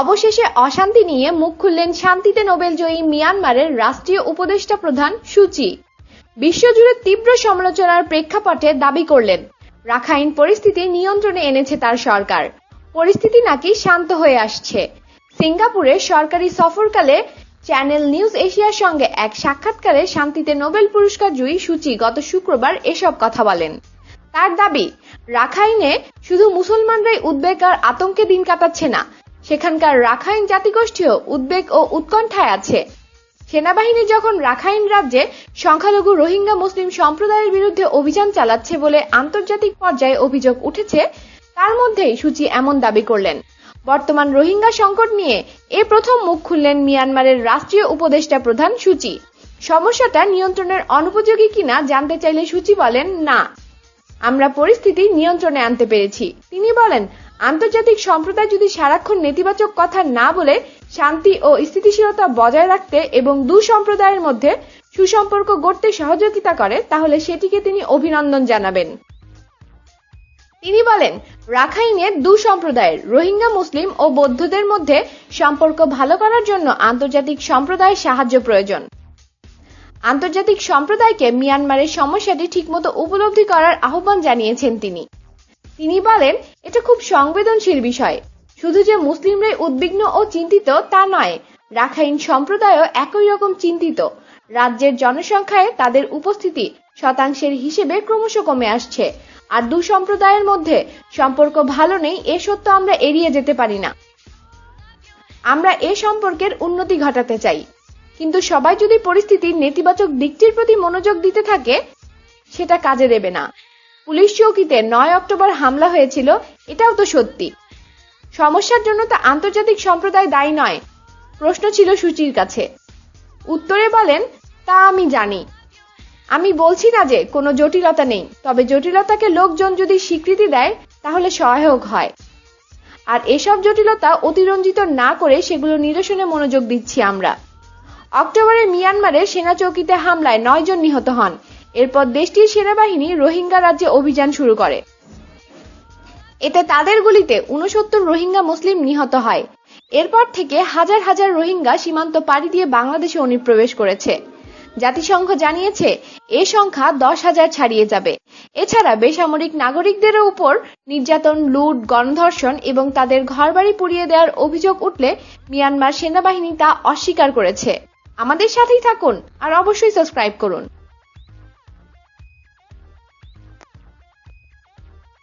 অবশেষে অশান্তি নিয়ে মুখ খুললেন শান্তিতে নোবেল জয়ী মিয়ানমারের রাষ্ট্রীয় উপদেষ্টা প্রধান সুচি বিশ্বজুড়ে তীব্র সমালোচনার প্রেক্ষাপটে দাবি করলেন, রাখাইন পরিস্থিতি নিয়ন্ত্রণে এনেছে তার সরকার। পরিস্থিতি নাকি শান্ত হয়ে আসছে। সিঙ্গাপুরে সরকারি সফরকালে চ্যানেল নিউজ এশিয়ার সঙ্গে এক সাক্ষাৎকারে শান্তিতে নোবেল পুরস্কার জয়ী সূচি গত শুক্রবার এসব কথা বলেন। তার দাবি, রাখাইনে শুধু মুসলমানরাই উদ্বেগ আর আতঙ্কে দিন কাটাচ্ছে না সেখানকার রাখাইন জাতিগোষ্ঠীও উদ্বেগ ও উৎকণ্ঠায় আছে। সেনাবাহিনী যখন রাখাইন রাজ্যে সংখ্যালঘু রোহিঙ্গা মুসলিম সম্প্রদায়ের বিরুদ্ধে অভিযান চালাচ্ছে বলে আন্তর্জাতিক পর্যায়ে অভিযোগ উঠেছে, তার মধ্যেই সূচি এমন দাবি করলেন। বর্তমান রোহিঙ্গা সংকট নিয়ে এ প্রথম মুখ খুললেন মিয়ানমারের রাষ্ট্রীয় উপদেষ্টা প্রধান সূচি। সমস্যাটা নিয়ন্ত্রণের অনুপযোগী কিনা জানতে চাইলে সূচি বলেন, না। আমরা পরিস্থিতি নিয়ন্ত্রণে আনতে পেরেছি। তিনি বলেন আন্তর্জাতিক সম্প্রদায় যদি সারাক্ষণ নেতিবাচক কথা না বলে, শান্তি ও স্থিতিশীলতা বজায় রাখতে এবং দু সম্প্রদায়ের মধ্যে সুসম্পর্ক গড়তে সহযোগিতা করে, তাহলে সেটিকে তিনি অভিনন্দন জানাবেন। তিনি বলেন, রাখাইনের দু সম্প্রদায়ের রোহিঙ্গা, মুসলিম ও বৌদ্ধদের মধ্যে সম্পর্ক ভালো করার জন্য আন্তর্জাতিক সম্প্রদায়ের সাহায্য প্রয়োজন। আন্তর্জাতিক সম্প্রদায়কে মিয়ানমারের সমস্যাটি ঠিকমতো উপলব্ধি করার আহ্বান জানিয়েছেন তিনি। তিনি বলেন, এটা খুব সংবেদনশীল বিষয়। শুধু যে মুসলিমরাই উদ্বিগ্ন ও চিন্তিত তা নয়, রাখাইন সম্প্রদায়ও একই রকম চিন্তিত। রাজ্যের জনসংখ্যায় তাদের উপস্থিতি শতাংশের হিসেবে ক্রমশ কমে আসছে। আর দু সম্প্রদায়ের মধ্যে সম্পর্ক ভালো নেই, এ সত্য আমরা এড়িয়ে যেতে পারি না। আমরা এ সম্পর্কের উন্নতি ঘটাতে চাই। কিন্তু সবাই যদি পরিস্থিতির নেতিবাচক দিকটির প্রতি মনোযোগ দিতে থাকে, সেটা কাজে দেবে না। পুলিশ চৌকিতে নয় অক্টোবর হামলা হয়েছিল, এটাও তো সত্যি। সমস্যার জন্য তা আন্তর্জাতিক সম্প্রদায় দায়ী নয়, প্রশ্ন ছিল সূচির কাছে। উত্তরে বলেন, তা আমি জানি। আমি বলছি না যে কোনো জটিলতা নেই, তবে জটিলতাকে লোকজন যদি স্বীকৃতি দেয়, তাহলে সহায়ক হয়। আর এসব জটিলতা অতিরঞ্জিত না করে সেগুলো নিরসনে মনোযোগ দিচ্ছি আমরা। অক্টোবরে মিয়ানমারে সেনা চৌকিতে হামলায় নয় জন নিহত হন। এরপর দেশটির সেনাবাহিনী রোহিঙ্গা রাজ্যে অভিযান শুরু করে। এতে তাদের গুলিতে উনসত্তর রোহিঙ্গা মুসলিম নিহত হয়। এরপর থেকে হাজার হাজার রোহিঙ্গা সীমান্ত পাড়ি দিয়ে বাংলাদেশে অনুপ্রবেশ করেছে। জাতিসংঘ জানিয়েছে, এ সংখ্যা দশ হাজার ছাড়িয়ে যাবে। এছাড়া বেসামরিক নাগরিকদের উপর নির্যাতন, লুট, গণধর্ষণ এবং তাদের ঘরবাড়ি পুড়িয়ে দেওয়ার অভিযোগ উঠলে মিয়ানমার সেনাবাহিনী তা অস্বীকার করেছে। আমাদের সাথেই থাকুন আর অবশ্যই সাবস্ক্রাইব করুন।